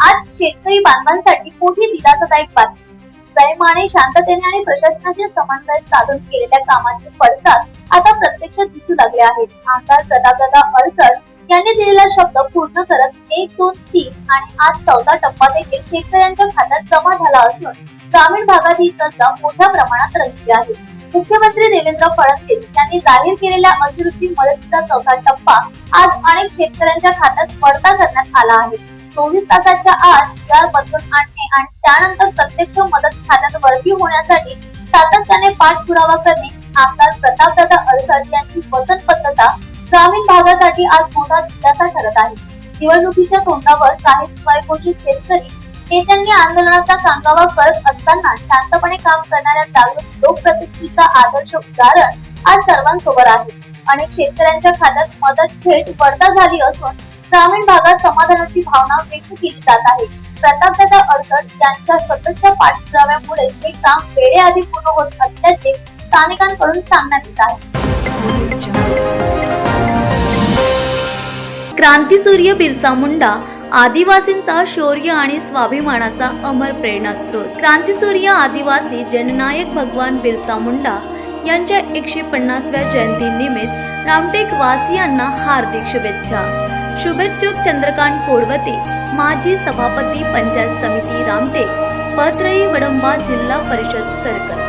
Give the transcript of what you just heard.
आज शेतकरी बांधवांसाठी मोठी दिलासादायक बातमी. संयमाने शांततेने आणि प्रशासनाशी समन्वय साधून केलेल्या कामाचे पडसाद आता प्रत्यक्षात दिसू लागले आहेत. आमदार प्रतापदादा अडसर यांनी दिलेला शब्द पूर्ण करत एक दोन तीन आणि आज चौथा टप्पा देखील शेतकऱ्यांच्या खात्यात जमा झाला असून ग्रामीण भागात ही कर्जा मोठ्या प्रमाणात रंगली आहे. मुख्यमंत्री देवेंद्र फडणवीस यांनी जाहीर केलेल्या अतिवृष्टी मदतीचा चौथा टप्पा आज अनेक शेतकऱ्यांच्या खात्यात पडता करण्यात आला आहे. चोवीस तासाच्या आत बिहार बदलून आणणे आणि त्यानंतर प्रत्यक्ष मदत खात्यात वर्गी होण्यासाठी सातत्याने पाठपुरावा करणे आमदार प्रतापदादा अडसर यांची वचनबद्धता ग्रामीण भागासाठी आज मोठा दिलासा ठरत आहे. निवडणुकीच्या तोंडावर काही स्वयंघोषित शेतकरी नेत्यांनी आंदोलनाचा कांगावा करत असताना शांतपणे काम करणाऱ्या जागृत लोकप्रतिनिधीचा आदर्श उदाहरण आज सर्वांसोबत आहे. अनेक शेतकऱ्यांच्या खात्यात मदत थेट वरदा झाली असून ग्रामीण भागात समाधानाची भावना व्यक्त केली जात आहे. प्रतापदादा अडसर यांच्या सततच्या पाठपुराव्यामुळे हे काम वेळेआधी पूर्ण होत असल्याचे स्थानिकांकडून सांगण्यात येत आहे. क्रांतीसूर्य बिरसा मुंडा आदिवासींचा शौर्य आणि स्वाभिमानाचा अमर प्रेरणास्त्रोत क्रांतीसूर्य आदिवासी जननायक भगवान बिरसा मुंडा यांच्या एकशे पन्नासव्या जयंतीनिमित्त रामटेक वासियांना हार्दिक शुभेच्छा. शुभेच्छुक चंद्रकांत कोडवते माजी सभापती पंचायत समिती रामटेक. पत्रई वडंबा जिल्हा परिषद सरकार.